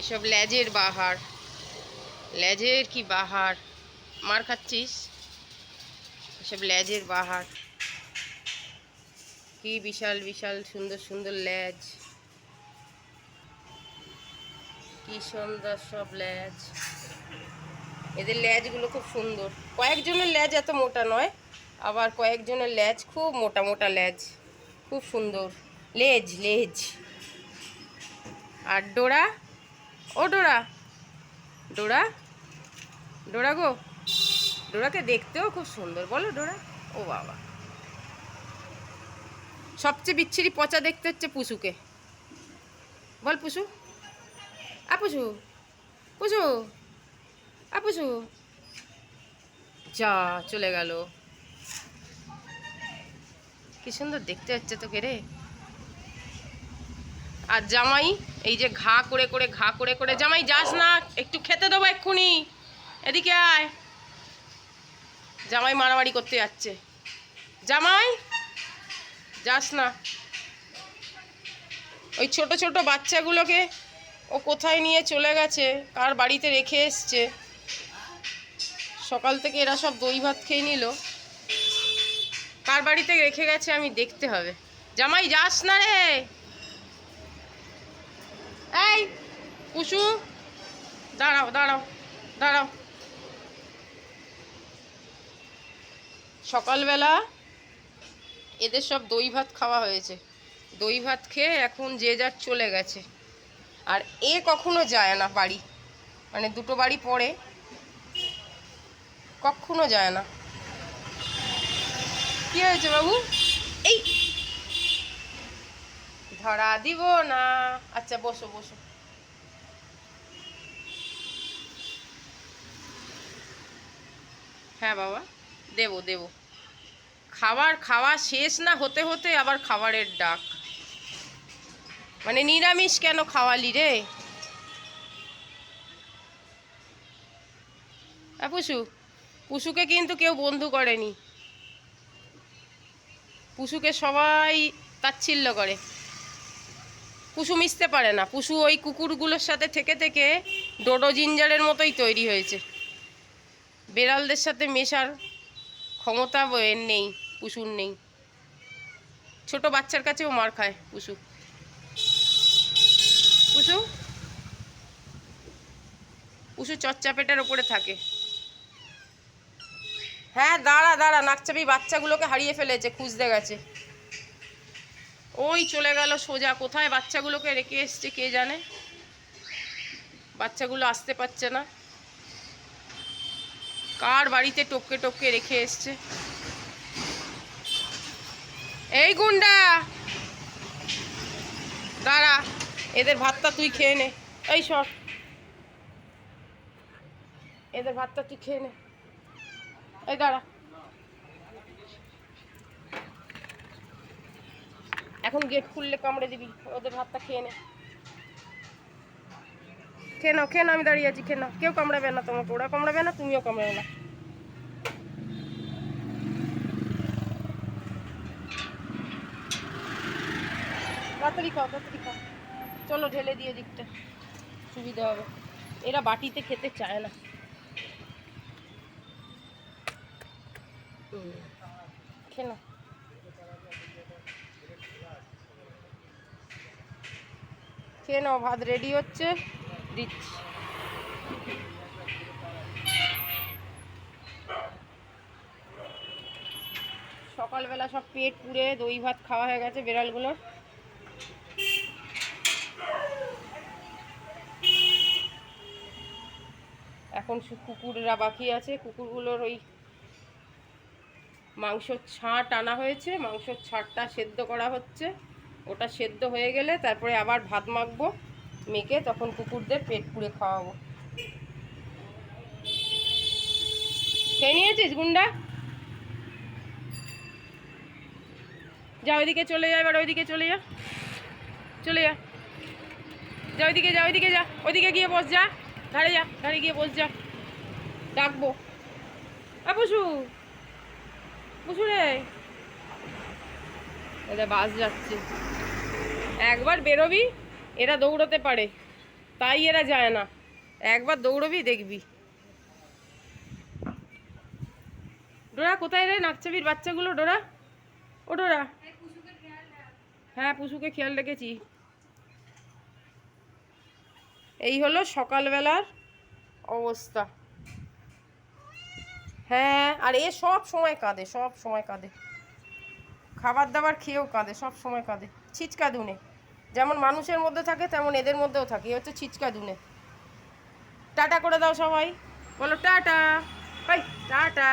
এসব ল্যাজের বাহার। ল্যাজের কি বাহার? মার খাচ্ছিস? এসব ল্যাজের বাহার। কি বিশাল বিশাল, সুন্দর সুন্দর ল্যাজ কি সুন্দর সব ল্যাজ এদের ল্যাজগুলো খুব সুন্দর। কয়েকজনের ল্যাজ এত মোটা নয়, আবার কয়েকজনের ল্যাজ খুব মোটা মোটা ল্যাজ খুব সুন্দর। লেজ লেজ। আর ডোরা? ও ডোরা। ডোরা? ডোরা গো। ডোরাকে দেখতেও খুব সুন্দর, বলো ডোরা। ও বাবা। সবচেয়ে বিচ্ছিরি পচা দেখতে হচ্ছে পুষুকে বল পুষু আ পুষু পুষু আ পুষু যা, চলে গেল। কি সুন্দর দেখতে হচ্ছে তোকে রে। আর জামাই, এই যে ঘা করে করে, ঘা করে করে, জামাই যাস না, একটু খেতে দেবো এক্ষুনি। এদিকে আয়। জামাই মারামারি করতে যাচ্ছে। জামাই, যাস না। ওই ছোট ছোট বাচ্চাগুলোকে ও কোথায় নিয়ে চলে গেছে, কার বাড়িতে রেখে এসছে। সকাল থেকে এরা সব দই ভাত খেয়ে নিল। কার বাড়িতে রেখে গেছে আমি দেখতে হবে। জামাই, যাস না রে। এই, কুসু। দাঁড়াও দাঁড়াও দাঁড়াও। সকালবেলা এদের সব দই ভাত খাওয়া হয়েছে। দই ভাত খেয়ে এখন যে যার চলে গেছে। আর এ কখনো যায় না বাড়ি। মানে দুটো বাড়ি পরে কখনো যায় না। কি হয়েছে বাবু? এই ধরা দিব না। আচ্ছা বসো বসো। হ্যাঁ বাবা। দেবো দেবো। খাবার খাওয়া শেষ না হতে হতে আবার খাবারের ডাক। মানে নিরামিষ কেন খাওয়ালি রে? পুষু পুষুকে কিন্তু কেউ বন্ধু করেনি। পুষুকে সবাই তাচ্ছিল্য করে। পুষু মিশতে পারে না। পুষু ওই কুকুরগুলোর সাথে থেকে থেকে ডোডো জিঞ্জারের মতোই তৈরি হয়েছে। বেড়ালদের সাথে মেশার ক্ষমতা এর নেই, পুষুর নেই। ছোট বাচ্চার কাছেও মার খায় পুষু। পুষু? পুষু চচ্চাপেটার ওপরে থাকে। হ্যাঁ দাঁড়া দাঁড়া, নাকচাপি বাচ্চাগুলোকে হারিয়ে ফেলেছে, খুঁজতে গেছে। ওই চলে গেল সোজা। কোথায় বাচ্চাগুলোকে রেখে এসছে কে জানে? বাচ্চাগুলো আসতে পারছে না। কার বাড়িতে টপকে টপকে রেখে এসছে? এই গুন্ডা! দাঁড়া, এদের ভাতটা তুই খেয়ে নে। এই সর। এদের ভাতটা তুই খেয়ে নে। এই দাঁড়া। এখন গেট খুললে কামড়ে দিবি, ওদের ভাতটা খেয়ে নে। খেয়ে নাও খেয়ে নাও, আমি দাঁড়িয়ে আছি, খেয়ে নাও। কেউ কামড়াবে না তোমাকে, ওরা কামড়াবে না, তুমিও কামড়াবে না। তাড়াতাড়ি খাও চলো ঢেলে দিয়ে দিকটা, সুবিধা হবে। এরা বাটিতে খেতে চায় না। খেয়ে খেয়ে নাও ভাত রেডি হচ্ছে? দিচ্ছি। সকালবেলা সব পেট পুড়ে দই ভাত খাওয়া হয়ে গেছে বিড়ালগুলোর। এখন কুকুররা বাকি আছে। কুকুরগুলোর ওই মাংসর ছাঁট আনা হয়েছে। মাংসর ছাঁটটা সেদ্ধ করা হচ্ছে। ওটা সেদ্ধ হয়ে গেলে তারপরে আবার ভাত মাখবো, মেখে তখন কুকুরদের পেট পুড়ে খাওয়াবো। খেয়ে নিয়েছিস গুন্ডা? যা ওইদিকে চলে যা, এবার ওইদিকে চলে যা চলে যা। যা ওইদিকে যা ওইদিকে যা, ওইদিকে গিয়ে বস, যা। ধারে যা, ধারে গিয়ে বস, যা। ডাকবো। আ পশু পশু রে। এদের বাস যাচ্ছে। একবার বেরোবি, এরা দৌড়তে পারে। তাই এরা যায় না। একবার দৌড়বি, দেখবি। ডোরা, কোথায় রে নাকচাবির বাচ্চাগুলো? ডোরা? ও ডোরা? হ্যাঁ পুশুকে খেয়াল রেখেছি। এই হলো সকালবেলার অবস্থা। হ্যাঁ আর এ সব সময় কাঁদে, সব সময় কাঁদে। খাবার দাবার খেয়েও কাঁদে, সব সময় কাঁদে। ছিচকা দুনে। যেমন মানুষের মধ্যে থাকে, তেমন এদের মধ্যেও থাকে। এ হচ্ছে ছিচকা দুনে। টাটা করে দাও সবাই। বলো, টাটা। ভাই টাটা।